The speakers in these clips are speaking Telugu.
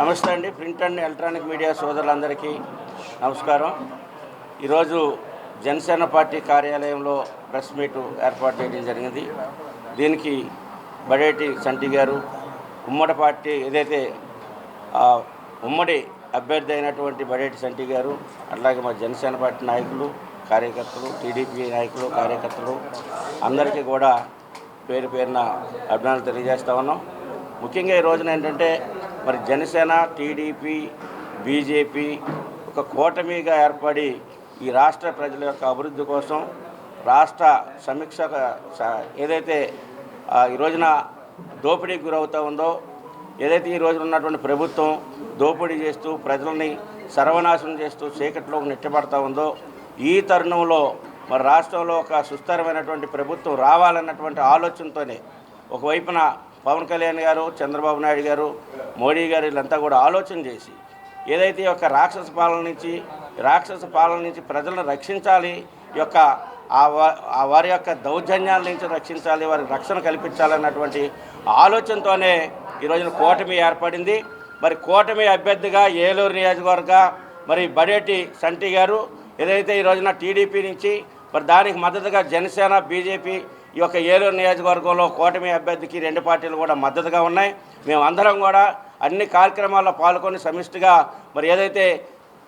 నమస్తే అండి ప్రింట్ అండ్ ఎలక్ట్రానిక్ మీడియా సోదరులందరికీ నమస్కారం. ఈరోజు జనసేన పార్టీ కార్యాలయంలో ప్రెస్ మీట్ ఏర్పాటు చేయడం జరిగింది. దీనికి బడేటి సంటి గారు ఉమ్మడి పార్టీ ఏదైతే ఉమ్మడి అభ్యర్థి అయినటువంటి బడేటి సంటి గారు అట్లాగే మా జనసేన పార్టీ నాయకులు కార్యకర్తలు టీడీపీ నాయకులు కార్యకర్తలు అందరికీ కూడా పేరు పేరున అభినందనలు తెలియజేస్తా ఉన్నాం. ముఖ్యంగా ఈ రోజున ఏంటంటే మరి జనసేన టీడీపీ బీజేపీ ఒక కూటమిగా ఏర్పడి ఈ రాష్ట్ర ప్రజల యొక్క అభివృద్ధి కోసం రాష్ట్ర సమీక్ష స- ఏదైతే ఈ రోజున దోపిడీకి గురవుతూ ఉందో ఏదైతే ఈ రోజున ఉన్నటువంటి ప్రభుత్వం దోపిడీ చేస్తూ ప్రజల్ని సర్వనాశనం చేస్తూ చీకట్లోకి నెట్టబడతా ఉందో ఈ తరుణంలో మరి రాష్ట్రంలో ఒక సుస్థిరమైనటువంటి ప్రభుత్వం రావాలన్నటువంటి ఆలోచనతోనే ఒకవైపున పవన్ కళ్యాణ్ గారు చంద్రబాబు నాయుడు గారు మోడీ గారు వీళ్ళంతా కూడా ఆలోచన చేసి ఏదైతే ఈ యొక్క రాక్షస పాలన నుంచి రాక్షస పాలన నుంచి ప్రజలను రక్షించాలి యొక్క ఆ ఆ వారి యొక్క దౌర్జన్యాల నుంచి రక్షించాలి వారికి రక్షణ కల్పించాలన్నటువంటి ఆలోచనతోనే ఈ రోజున కూటమి ఏర్పడింది. మరి కూటమి అభ్యర్థిగా ఏలూరు నియోజకవర్గ మరి బడేటి సంటి గారు ఏదైతే ఈ రోజున టీడీపీ నుంచి మరి దానికి మద్దతుగా జనసేన బీజేపీ ఈ యొక్క ఏలూరు నియోజకవర్గంలో కూటమి అభ్యర్థికి రెండు పార్టీలు కూడా మద్దతుగా ఉన్నాయి. మేమందరం కూడా అన్ని కార్యక్రమాల్లో పాల్గొని సమిష్టిగా మరి ఏదైతే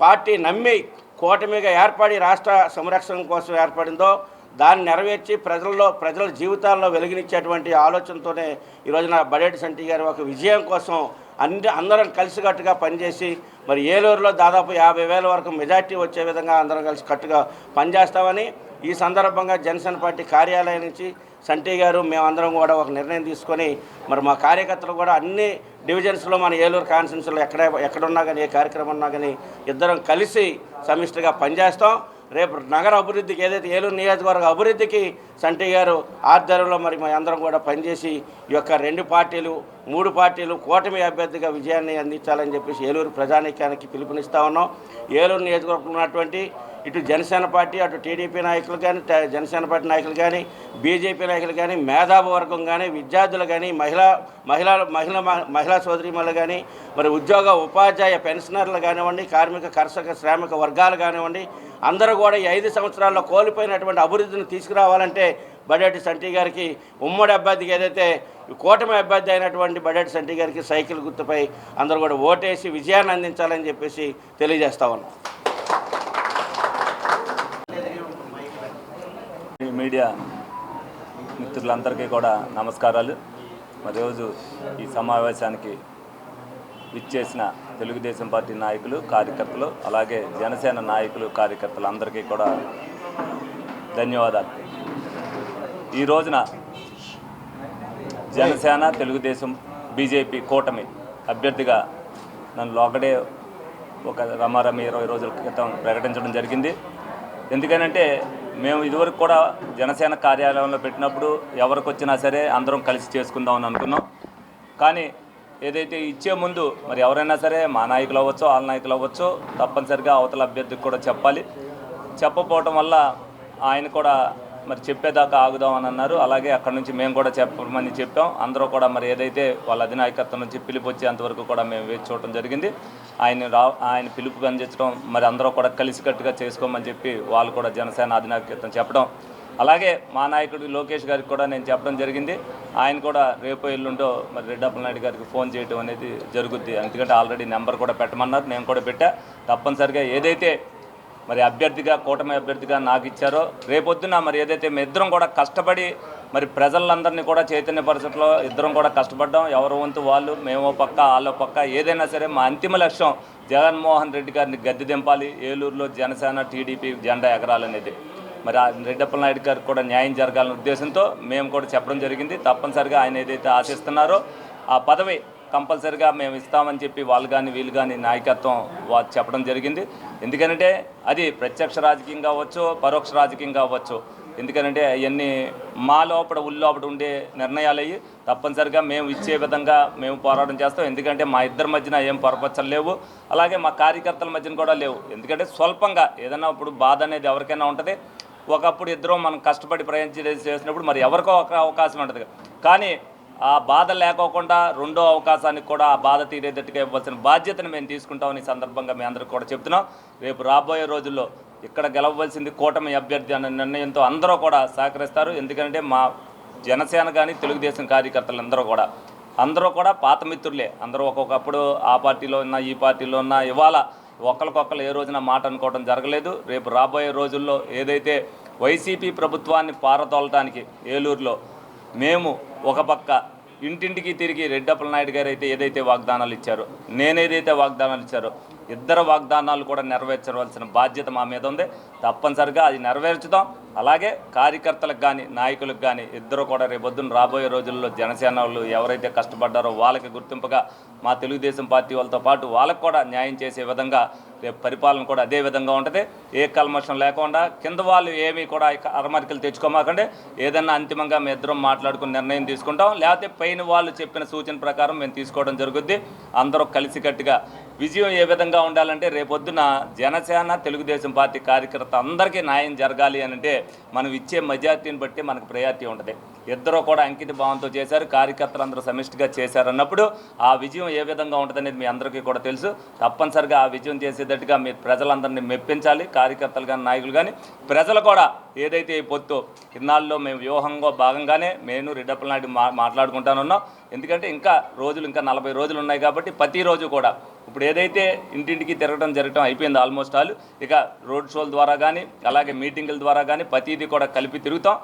పార్టీ నమ్మి కూటమిగా ఏర్పడి రాష్ట్ర సంరక్షణ కోసం ఏర్పడిందో దాన్ని నెరవేర్చి ప్రజల్లో ప్రజల జీవితాల్లో వెలిగినిచ్చేటువంటి ఆలోచనతోనే ఈ రోజున బడేటి సంటి గారి ఒక విజయం కోసం అన్ని అందరం కలిసికట్టుగా పనిచేసి మరి ఏలూరులో దాదాపు యాభై వేల వరకు మెజార్టీ వచ్చే విధంగా అందరం కలిసి కట్టుగా పనిచేస్తామని ఈ సందర్భంగా జనసేన పార్టీ కార్యాలయం నుంచి సంటి గారు మేమందరం కూడా ఒక నిర్ణయం తీసుకొని మరి మా కార్యకర్తలు కూడా అన్ని డివిజన్స్లో మన ఏలూరు కాన్స్టిట్యూన్సీలో ఎక్కడ ఎక్కడున్నా కానీ ఏ కార్యక్రమం ఉన్నా కానీ ఇద్దరం కలిసి సమిష్టిగా పనిచేస్తాం. రేపు నగర అభివృద్ధికి ఏదైతే ఏలూరు నియోజకవర్గ అభివృద్ధికి సంటి గారు ఆధ్వర్యంలో మరి మేము అందరం కూడా పనిచేసి ఈ యొక్క రెండు పార్టీలు మూడు పార్టీలు కూటమి అభ్యర్థిగా విజయాన్ని అందించాలని చెప్పేసి ఏలూరు ప్రజానీకానికి పిలుపునిస్తా ఉన్నాం. ఏలూరు నియోజకవర్గంలో ఉన్నటువంటి ఇటు జనసేన పార్టీ అటు టీడీపీ నాయకులు కానీ జనసేన పార్టీ నాయకులు కానీ బీజేపీ నాయకులు కానీ మేధావ వర్గం కానీ విద్యార్థులు కానీ మహిళా మహిళా మహిళ మహిళా సోదరిమలు కానీ మరి ఉద్యోగ ఉపాధ్యాయ పెన్షనర్లు కానివ్వండి కార్మిక కర్షక శ్రామిక వర్గాలు కానివ్వండి అందరూ కూడా ఈ ఐదు సంవత్సరాల్లో కోల్పోయినటువంటి అభివృద్ధిని తీసుకురావాలంటే బడేటి సంటి గారికి ఉమ్మడి అభ్యర్థికి ఏదైతే కూటమి అభ్యర్థి అయినటువంటి బడేటి సంటి గారికి సైకిల్ గుర్తుపై అందరూ కూడా ఓటేసి విజయాన్ని అందించాలని చెప్పేసి తెలియజేస్తా ఉన్నాం. ఈ మీడియా మిత్రులందరికీ కూడా నమస్కారాలు. మరి రోజు ఈ సమావేశానికి విచ్చేసిన తెలుగుదేశం పార్టీ నాయకులు కార్యకర్తలు అలాగే జనసేన నాయకులు కార్యకర్తలు అందరికీ కూడా ధన్యవాదాలు. ఈ రోజున జనసేన తెలుగుదేశం బీజేపీ కూటమి అభ్యర్థిగా నన్ను లోకడే ఒక రమారమి ఇరవై రోజుల క్రితం ప్రకటించడం జరిగింది. ఎందుకనంటే మేము ఇదివరకు కూడా జనసేన కార్యాలయంలో పెట్టినప్పుడు ఎవరికి వచ్చినా సరే అందరం కలిసి చేసుకుందాం అని అనుకున్నాం. కానీ ఏదైతే ఇచ్చే ముందు మరి ఎవరైనా సరే మా నాయకులు అవ్వచ్చు వాళ్ళ నాయకులు అవ్వచ్చు తప్పనిసరిగా అవతల అభ్యర్థికి కూడా చెప్పాలి. చెప్పకపోవటం వల్ల ఆయన కూడా మరి చెప్పేదాకా ఆగుదాం అని అన్నారు. అలాగే అక్కడ నుంచి మేము కూడా చెప్పమని చెప్పాం. అందరూ కూడా మరి ఏదైతే వాళ్ళ అధినాయకత్వం నుంచి పిలుపు వచ్చేంతవరకు కూడా మేము వేచి చూడటం జరిగింది. ఆయన రా ఆయన పిలుపు అందించడం మరి అందరూ కూడా కలిసికట్టుగా చేసుకోమని చెప్పి వాళ్ళు కూడా జనసేన అధినాయకత్వం చెప్పడం. అలాగే మా నాయకుడు లోకేష్ గారికి కూడా నేను చెప్పడం జరిగింది. ఆయన కూడా రేపు ఎల్లుండో మరి రెడ్డప్పల నాయుడు గారికి ఫోన్ చేయడం అనేది జరుగుద్ది. ఎందుకంటే ఆల్రెడీ నెంబర్ కూడా పెట్టమన్నారు. నేను కూడా పెట్టా. తప్పనిసరిగా ఏదైతే మరి అభ్యర్థిగా కూటమి అభ్యర్థిగా నాకు ఇచ్చారో రేపొద్దున మరి ఏదైతే మేము ఇద్దరం కూడా కష్టపడి మరి ప్రజలందరినీ కూడా చైతన్య పరిస్థితుల్లో ఇద్దరం కూడా కష్టపడ్డాం. ఎవరి వంతు వాళ్ళు మేమో పక్క వాళ్ళో పక్క ఏదైనా సరే మా అంతిమ లక్ష్యం జగన్మోహన్ రెడ్డి గారిని గద్దె దింపాలి. ఏలూరులో జనసేన టీడీపీ జెండా ఎగరాలనేది. మరి ఆ రెడ్డప్పల నాయుడు గారికి కూడా న్యాయం జరగాలనే ఉద్దేశంతో మేము కూడా చెప్పడం జరిగింది. తప్పనిసరిగా ఆయన ఏదైతే ఆశిస్తున్నారో ఆ పదవి కంపల్సరిగా మేము ఇస్తామని చెప్పి వాళ్ళు కానీ వీళ్ళు కానీ నాయకత్వం వారు చెప్పడం జరిగింది. ఎందుకంటే అది ప్రత్యక్ష రాజకీయం కావచ్చు పరోక్ష రాజకీయం కావచ్చు. ఎందుకంటే అవన్నీ మా లోపల ఉల్లు ఉండే నిర్ణయాలు అయ్యి తప్పనిసరిగా మేము ఇచ్చే విధంగా మేము పోరాటం చేస్తాం. ఎందుకంటే మా ఇద్దరి మధ్యన ఏం పొరపచ్చలు లేవు. అలాగే మా కార్యకర్తల మధ్యన కూడా లేవు. ఎందుకంటే స్వల్పంగా ఏదైనా ఇప్పుడు బాధ అనేది ఎవరికైనా ఉంటుంది. ఒకప్పుడు ఇద్దరం మనం కష్టపడి ప్రయాణం చేసినప్పుడు మరి ఎవరికో ఒక అవకాశం ఉంటుంది. కానీ ఆ బాధ లేకోకుండా రెండో అవకాశానికి కూడా ఆ బాధ తీరేటట్టుగా ఇవ్వాల్సిన బాధ్యతను మేము తీసుకుంటామని సందర్భంగా మీ అందరికి కూడా చెప్తున్నాం. రేపు రాబోయే రోజుల్లో ఇక్కడ గెలవవలసింది కూటమి అభ్యర్థి అనే నిర్ణయంతో అందరూ కూడా సహకరిస్తారు. ఎందుకంటే మా జనసేన కానీ తెలుగుదేశం కార్యకర్తలు అందరూ కూడా అందరూ కూడా పాత మిత్రులే. అందరూ ఒక్కొక్కప్పుడు ఆ పార్టీలో ఉన్న ఈ పార్టీలో ఉన్న ఇవాళ ఒకరికొకరు ఏ రోజున మాట అనుకోవడం జరగలేదు. రేపు రాబోయే రోజుల్లో ఏదైతే వైసీపీ ప్రభుత్వాన్ని పారదోలటానికి ఏలూరులో మేము ఒక పక్క ఇంటింటికి తిరిగి రెడ్డప్పల నాయుడు గారు అయితే ఏదైతే వాగ్దానాలు ఇచ్చారో నేనేదైతే వాగ్దానాలు ఇచ్చారో ఇద్దరు వాగ్దానాలు కూడా నెరవేర్చవలసిన బాధ్యత మా మీద ఉంది. తప్పనిసరిగా అది నెరవేర్చుదాం అలాగే కార్యకర్తలకు కానీ నాయకులకు కానీ ఇద్దరు కూడా రేపొద్దున రాబోయే రోజుల్లో జనసేన వాళ్ళు ఎవరైతే కష్టపడ్డారో వాళ్ళకి గుర్తింపుగా మా తెలుగుదేశం పార్టీ వాళ్ళతో పాటు వాళ్ళకు కూడా న్యాయం చేసే విధంగా రేపు పరిపాలన కూడా అదే విధంగా ఉంటుంది. ఏ కల్మషం లేకుండా కింద వాళ్ళు ఏమీ కూడా అరమరికలు తెచ్చుకోమాకండి. ఏదన్నా అంతిమంగా మేము ఇద్దరం మాట్లాడుకుని నిర్ణయం తీసుకుంటాం. లేకపోతే పైన వాళ్ళు చెప్పిన సూచన ప్రకారం మేము తీసుకోవడం జరుగుద్ది. అందరూ కలిసికట్టుగా విజయం ఏ విధంగా ఉండాలంటే రేపొద్దున జనసేన తెలుగుదేశం పార్టీ కార్యకర్త అందరికీ న్యాయం జరగాలి అని అంటే మనం ఇచ్చే మెజార్టీని బట్టి మనకు ప్రయారిటీ ఉంటుంది. ఇద్దరు కూడా అంకిత భావంతో చేశారు కార్యకర్తలు అందరూ సమిష్టిగా చేశారన్నప్పుడు ఆ విజయం ఏ విధంగా ఉంటుందనేది మీ అందరికీ కూడా తెలుసు. తప్పనిసరిగా ఆ విజయం చేసేటట్టుగా మీరు ప్రజలందరినీ మెప్పించాలి కార్యకర్తలు కానీ నాయకులు కానీ ప్రజలు కూడా ఏదైతే ఈ పొత్తు ఇన్నాళ్ళలో మేము వ్యూహంగా భాగంగానే నేను రెడ్డప్పల నాయుడు మా మాట్లాడుకుంటానున్నాం. ఎందుకంటే ఇంకా రోజులు ఇంకా నలభై రోజులు ఉన్నాయి కాబట్టి ప్రతిరోజు కూడా ఇప్పుడు ఏదైతే ఇంటింటికి తిరగడం జరగడం అయిపోయింది ఆల్మోస్ట్ ఆల్ ఇక రోడ్ షోల ద్వారా కానీ అలాగే మీటింగుల ద్వారా కానీ ప్రతిదీ కూడా కలిపి తిరుగుతాం.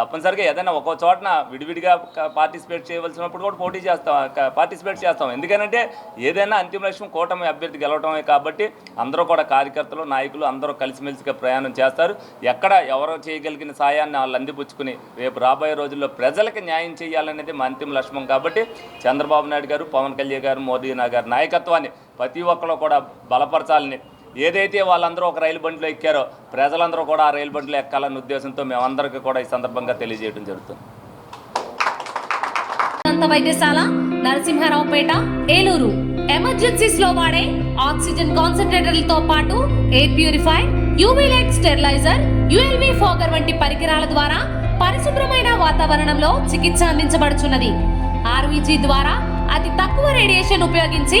తప్పనిసరిగా ఏదైనా ఒక్కో చోటన విడివిడిగా పార్టిసిపేట్ చేయవలసినప్పుడు కూడా పోటీ చేస్తాం పార్టిసిపేట్ చేస్తాం. ఎందుకనంటే ఏదైనా అంతిమ లక్ష్యం కూటమి అభ్యర్థి గెలవటమే కాబట్టి అందరూ కూడా కార్యకర్తలు నాయకులు అందరూ కలిసిమెలిసిగా ప్రయాణం చేస్తారు. ఎక్కడ ఎవరో చేయగలిగిన సాయాన్ని వాళ్ళు అందిపుచ్చుకుని రేపు రాబోయే రోజుల్లో ప్రజలకు న్యాయం చేయాలనేది మా అంతిమ లక్ష్యం కాబట్టి చంద్రబాబు నాయుడు గారు పవన్ కళ్యాణ్ గారు మోదీ గారి నాయకత్వాన్ని ప్రతి ఒక్కరు కూడా బలపరచాలని ఏదైతే వాళ్ళందరూ ఒక రైలు బండిలో ఎక్కారో ప్రజలందరూ కూడా ఆ రైలు బండిలో ఎక్కాలన్న ఉద్దేశంతో మేమందరికీ కూడా ఈ సందర్భంగా తెలియజేయడం జరుగుతుంది. వైద్యశాల నరసింహారావుపేట ఏలూరు. ఎమర్జెన్సీస్లో వాడే ఆక్సిజన్ కాన్సన్ట్రేటర్లతో పాటు air purify UV light steriliser ULV fogger వంటి పరికరాల ద్వారా పరిశుభ్రమైన వాతావరణంలో చికిత్స అందించబడుచున్నది. ఆర్వీజీ ద్వారా అతి తక్కువ రేడియేషన్ ఉపయోగించి